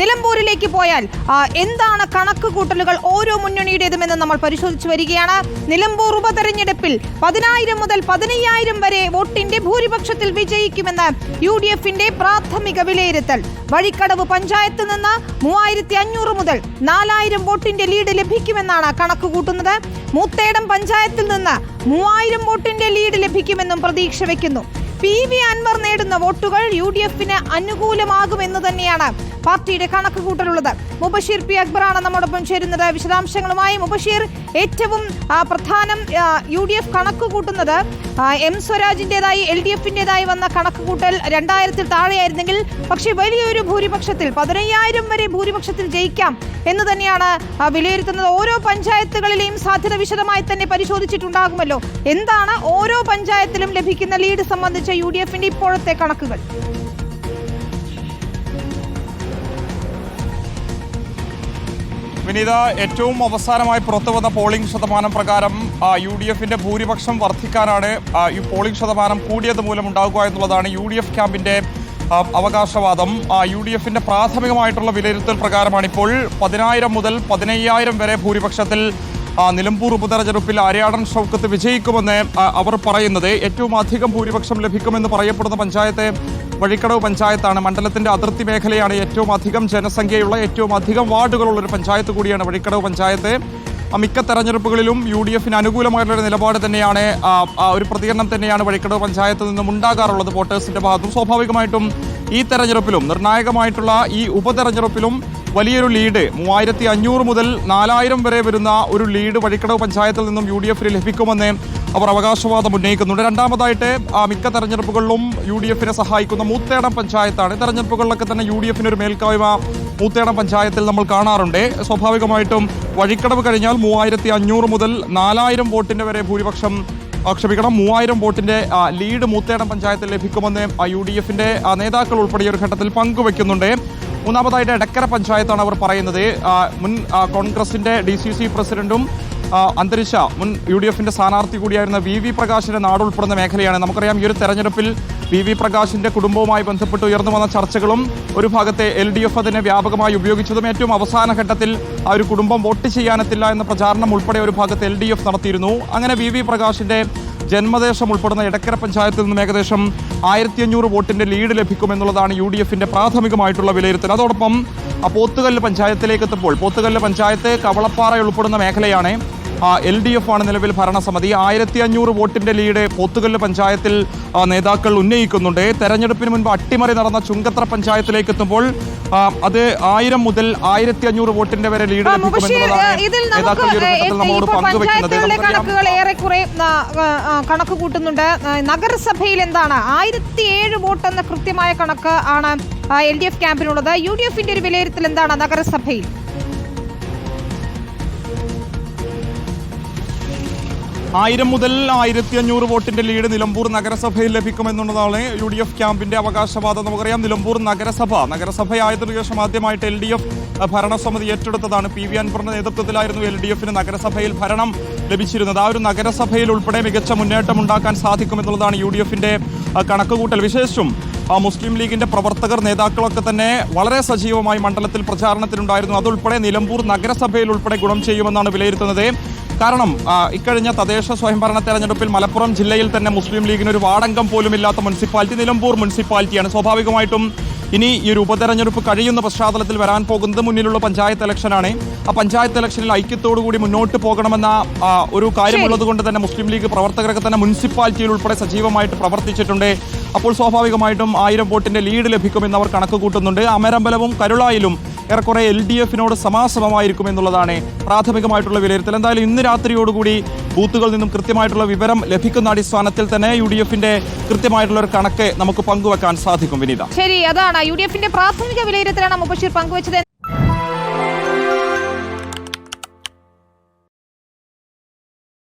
നിലമ്പൂരിലേക്ക് പോയാൽ എന്താണ് കണക്ക് കൂട്ടലുകൾ ഓരോ മുന്നണിയുടേതുമെന്ന് നമ്മൾ പരിശോധിച്ചു വരികയാണ്. നിലമ്പൂർ ഉപതെരഞ്ഞെടുപ്പിൽ പതിനായിരം മുതൽ പതിനയ്യായിരം വരെ വോട്ടിന്റെ ഭൂരിപക്ഷത്തിൽ വിജയിക്കുമെന്ന് യു ഡി എഫിന്റെ പ്രാഥമിക വിലയിരുത്തൽ. വഴിക്കടവ് പഞ്ചായത്ത് നിന്ന് മൂവായിരത്തി അഞ്ഞൂറ് മുതൽ നാലായിരം വോട്ടിന്റെ ലീഡ് ലഭിക്കുമെന്നാണ് കണക്ക് കൂട്ടുന്നത്. മൂത്തേടം പഞ്ചായത്തിൽ നിന്ന് മൂവായിരം വോട്ടിന്റെ ലീഡ് ലഭിക്കുമെന്നും പ്രതീക്ഷ വയ്ക്കുന്നു പി വി അൻവർ നേടുന്ന വോട്ടുകൾ യു ഡി എഫിന് അനുകൂലമാകുമെന്ന് തന്നെയാണ് പാർട്ടിയുടെ കണക്ക് കൂട്ടലുള്ളത് മുബഷീർ പി. അക്ബറാണ് നമ്മോടൊപ്പം ചേരുന്നത്. വിശദാംശങ്ങളുമായി മുബഷീർ ഏറ്റവും പ്രധാനം യു ഡി എഫ് കണക്ക് കൂട്ടുന്നത് എം സ്വരാജിന്റെതായി എൽ ഡി എഫിന്റെതായി വന്ന കണക്ക് കൂട്ടൽ രണ്ടായിരത്തിൽ താഴെയായിരുന്നെങ്കിൽ പക്ഷേ വലിയൊരു ഭൂരിപക്ഷത്തിൽ പതിനയ്യായിരം വരെ ഭൂരിപക്ഷത്തിൽ ജയിക്കാം എന്ന് തന്നെയാണ് വിലയിരുത്തുന്നത്. ഓരോ പഞ്ചായത്തുകളിലെയും സാധ്യത വിശദമായി തന്നെ പരിശോധിച്ചിട്ടുണ്ടാകുമല്ലോ. എന്താണ് ഓരോ പഞ്ചായത്തിലും ലഭിക്കുന്ന ലീഡ് സംബന്ധിച്ച യു ഡി ഇപ്പോഴത്തെ കണക്കുകൾ? വിനീത ഏറ്റവും അവസാനമായി പുറത്തു വന്ന പോളിംഗ് ശതമാനം പ്രകാരം യു ഡി എഫിന്റെ ഭൂരിപക്ഷം വർദ്ധിക്കാനാണ് ഈ പോളിംഗ് ശതമാനം കൂടിയത് മൂലം ഉണ്ടാകുക എന്നുള്ളതാണ് യു ഡി എഫ് ക്യാമ്പിന്റെ അവകാശവാദം. യു ഡി എഫിന്റെ പ്രാഥമികമായിട്ടുള്ള വിലയിരുത്തൽ പ്രകാരമാണ് ഇപ്പോൾ പതിനായിരം മുതൽ പതിനയ്യായിരം വരെ ഭൂരിപക്ഷത്തിൽ നിലമ്പൂർ ഉപതെരഞ്ഞെടുപ്പിൽ അരയാടൻ ഷൗക്കത്ത് വിജയിക്കുമെന്ന് അവർ പറയുന്നത്. ഏറ്റവും അധികം ഭൂരിപക്ഷം ലഭിക്കുമെന്ന് പറയപ്പെടുന്ന പഞ്ചായത്ത് വഴിക്കടവ് പഞ്ചായത്താണ്. മണ്ഡലത്തിന്റെ അതിർത്തി മേഖലയാണ് ഏറ്റവും അധികം ജനസംഖ്യയുള്ള ഏറ്റവും അധികം വാർഡുകളുള്ള ഒരു പഞ്ചായത്ത് കൂടിയാണ് വഴിക്കടവ് പഞ്ചായത്ത്. മിക്ക തെരഞ്ഞെടുപ്പുകളിലും യു ഡി എഫിന് അനുകൂലമായിട്ടുള്ള നിലപാട് തന്നെയാണ് ഒരു പ്രതികരണം തന്നെയാണ് വഴിക്കടവ് പഞ്ചായത്തിൽ നിന്നും ഉണ്ടാകാറുള്ളത് വോട്ടേഴ്സിന്റെ ഭാഗത്തും. സ്വാഭാവികമായിട്ടും ഈ തെരഞ്ഞെടുപ്പിലും നിർണായകമായിട്ടുള്ള ഈ ഉപതെരഞ്ഞെടുപ്പിലും വലിയൊരു ലീഡ്. മൂവായിരത്തി അഞ്ഞൂറ് മുതൽ നാലായിരം വരെ വരുന്ന ഒരു ലീഡ് വഴിക്കടവ് പഞ്ചായത്തിൽ നിന്നും യു ഡി എഫിന് ലഭിക്കുമെന്ന് അവർ അവകാശവാദം ഉന്നയിക്കുന്നുണ്ട്. രണ്ടാമതായിട്ട് മിക്ക തെരഞ്ഞെടുപ്പുകളിലും യു ഡി എഫിനെ സഹായിക്കുന്ന മൂത്തേടം പഞ്ചായത്താണ്. തെരഞ്ഞെടുപ്പുകളിലൊക്കെ തന്നെ യു ഡി എഫിന് ഒരു മേൽക്കായ്മ മൂത്തേടം പഞ്ചായത്തിൽ നമ്മൾ കാണാറുണ്ട്. സ്വാഭാവികമായിട്ടും വഴിക്കടവ് കഴിഞ്ഞാൽ മൂവായിരത്തി അഞ്ഞൂറ് മുതൽ നാലായിരം വോട്ടിന്റെ വരെ ഭൂരിപക്ഷം ആക്ഷേപിക്കണം. മൂവായിരം വോട്ടിന്റെ ലീഡ് മൂത്തേടം പഞ്ചായത്തിൽ ലഭിക്കുമെന്ന് യു ഡി എഫിന്റെ നേതാക്കൾ ഉൾപ്പെടെ ഒരു ഘട്ടത്തിൽ പങ്കുവെക്കുന്നുണ്ട്. മൂന്നാമതായിട്ട് എടക്കര പഞ്ചായത്താണ് അവർ പറയുന്നത്. മുൻ കോൺഗ്രസിന്റെ ഡി സി സി പ്രസിഡന്റും അന്തരിച്ച മുൻ യു ഡി എഫിന്റെ സ്ഥാനാർത്ഥി കൂടിയായിരുന്ന വി വി പ്രകാശിന്റെ നാടുൾപ്പെടുന്ന മേഖലയാണ്. നമുക്കറിയാം ഈ ഒരു തെരഞ്ഞെടുപ്പിൽ വി വി പ്രകാശിന്റെ കുടുംബവുമായി ബന്ധപ്പെട്ട് ഉയർന്നു വന്ന ചർച്ചകളും ഒരു ഭാഗത്തെ എൽ ഡി എഫ് അതിനെ വ്യാപകമായി ഉപയോഗിച്ചതും ഏറ്റവും അവസാന ഘട്ടത്തിൽ ആ ഒരു കുടുംബം വോട്ട് ചെയ്യാനെത്തില്ല എന്ന പ്രചാരണം ഉൾപ്പെടെ ഒരു ഭാഗത്ത് എൽ ഡി എഫ് നടത്തിയിരുന്നു. അങ്ങനെ വി വി പ്രകാശിന്റെ ജന്മദേശം ഉൾപ്പെടുന്ന ഇടക്കര പഞ്ചായത്തിൽ നിന്നും ഏകദേശം ആയിരത്തി അഞ്ഞൂറ് വോട്ടിന്റെ ലീഡ് ലഭിക്കുമെന്നുള്ളതാണ് യു ഡി എഫിന്റെ പ്രാഥമികമായിട്ടുള്ള വിലയിരുത്തൽ. അതോടൊപ്പം പോത്തുകല്ല് പഞ്ചായത്തിലേക്ക് എത്തുമ്പോൾ പോത്തുകല്ല് പഞ്ചായത്ത് കവളപ്പാറ ഉൾപ്പെടുന്ന മേഖലയാണ് എൽ ഡി എഫ് ആണ് നിലവിൽ ഭരണസമിതി. ആയിരത്തി അഞ്ഞൂറ് വോട്ടിന്റെ ലീഡ് പോത്തുകല്ല് പഞ്ചായത്തിൽ നേതാക്കൾ ഉന്നയിക്കുന്നുണ്ട്. തെരഞ്ഞെടുപ്പിന് മുൻപ് അട്ടിമറി നടന്ന ചുങ്കത്ര പഞ്ചായത്തിലേക്ക് എത്തുമ്പോൾ അത് ആയിരം മുതൽ ആയിരത്തി അഞ്ഞൂറ് വോട്ടിന്റെ വരെ ലീഡ് കണക്ക് കൂട്ടുന്നുണ്ട്. നഗരസഭയിൽ എന്താണ്? ആയിരത്തി ഏഴ് വോട്ട് എന്ന കൃത്യമായ കണക്ക് ആണ് എൽ ഡി എഫ് ക്യാമ്പിനുള്ളത്. യു ഡി എഫിന്റെ ഒരു വിലയിരുത്തൽ എന്താണ് നഗരസഭയിൽ? ആയിരം മുതൽ ആയിരത്തി അഞ്ഞൂറ് വോട്ടിന്റെ ലീഡ് നിലമ്പൂർ നഗരസഭയിൽ ലഭിക്കുമെന്നുള്ളതാണ് യു ഡി എഫ് ക്യാമ്പിന്റെ അവകാശവാദം. നമുക്കറിയാം നിലമ്പൂർ നഗരസഭ നഗരസഭയായതിനു ശേഷം ആദ്യമായിട്ട് എൽ ഡി എഫ് ഭരണസമിതി ഏറ്റെടുത്തതാണ്. പി വി അൻവറിന്റെ നേതൃത്വത്തിലായിരുന്നു എൽ ഡി എഫിന് നഗരസഭയിൽ ഭരണം ലഭിച്ചിരുന്നത്. ആ ഒരു നഗരസഭയിൽ ഉൾപ്പെടെ മികച്ച മുന്നേറ്റം ഉണ്ടാക്കാൻ സാധിക്കുമെന്നുള്ളതാണ് യു ഡി എഫിന്റെ കണക്കുകൂട്ടൽ ആ, മുസ്ലിം ലീഗിന്റെ പ്രവർത്തകർ നേതാക്കളൊക്കെ തന്നെ വളരെ സജീവമായി മണ്ഡലത്തിൽ പ്രചാരണത്തിലുണ്ടായിരുന്നു. അതുൾപ്പെടെ നിലമ്പൂർ നഗരസഭയിൽ ഉൾപ്പെടെ ഗുണം ചെയ്യുമെന്നാണ് വിലയിരുത്തുന്നത്. കാരണം ഇക്കഴിഞ്ഞ തദ്ദേശ സ്വയംഭരണ തെരഞ്ഞെടുപ്പിൽ മലപ്പുറം ജില്ലയിൽ തന്നെ മുസ്ലിം ലീഗിന് ഒരു വാടങ്കം പോലും ഇല്ലാത്ത മുനിസിപ്പാലിറ്റി നിലമ്പൂർ മുനിസിപ്പാലിറ്റിയാണ്. സ്വാഭാവികമായിട്ടും ഇനി ഈ ഒരു ഉപതെരഞ്ഞെടുപ്പ് കഴിയുന്ന പശ്ചാത്തലത്തിൽ വരാൻ പോകുന്നത് മുന്നിലുള്ള പഞ്ചായത്ത് ഇലക്ഷനാണ്. ആ പഞ്ചായത്ത് ഇലക്ഷനിൽ ഐക്യത്തോടു കൂടി മുന്നോട്ട് പോകണമെന്ന ഒരു കാര്യമുള്ളത് കൊണ്ട് തന്നെ മുസ്ലിം ലീഗ് പ്രവർത്തകരൊക്കെ തന്നെ മുനിസിപ്പാലിറ്റിയിൽ ഉൾപ്പെടെ സജീവമായിട്ട് പ്രവർത്തിച്ചിട്ടുണ്ട്. അപ്പോൾ സ്വാഭാവികമായിട്ടും ആയിരം വോട്ടിന്റെ ലീഡ് ലഭിക്കുമെന്ന് അവർ കണക്ക് കൂട്ടുന്നുണ്ട് അമരമ്പലവും കരുളായിലും ഏറെക്കുറെ എൽ ഡി എഫിനോട് സമാസമമായിരിക്കും എന്നുള്ളതാണ് പ്രാഥമികമായിട്ടുള്ള വിലയിരുത്തൽ. എന്തായാലും ഇന്ന് രാത്രിയോടുകൂടി ബൂത്തുകളിൽ നിന്നും കൃത്യമായിട്ടുള്ള വിവരം ലഭിക്കുന്ന അടിസ്ഥാനത്തിൽ തന്നെ യു ഡി എഫിന്റെ കൃത്യമായിട്ടുള്ള ഒരു കണക്ക് നമുക്ക് പങ്കുവെക്കാൻ സാധിക്കും വിനീത. ശരി അതാണ്. യു ഡി എഫിന്റെ പ്രാഥമിക വിലയിരുത്തലാണ് മുബഷീർ പങ്കുവച്ചത്.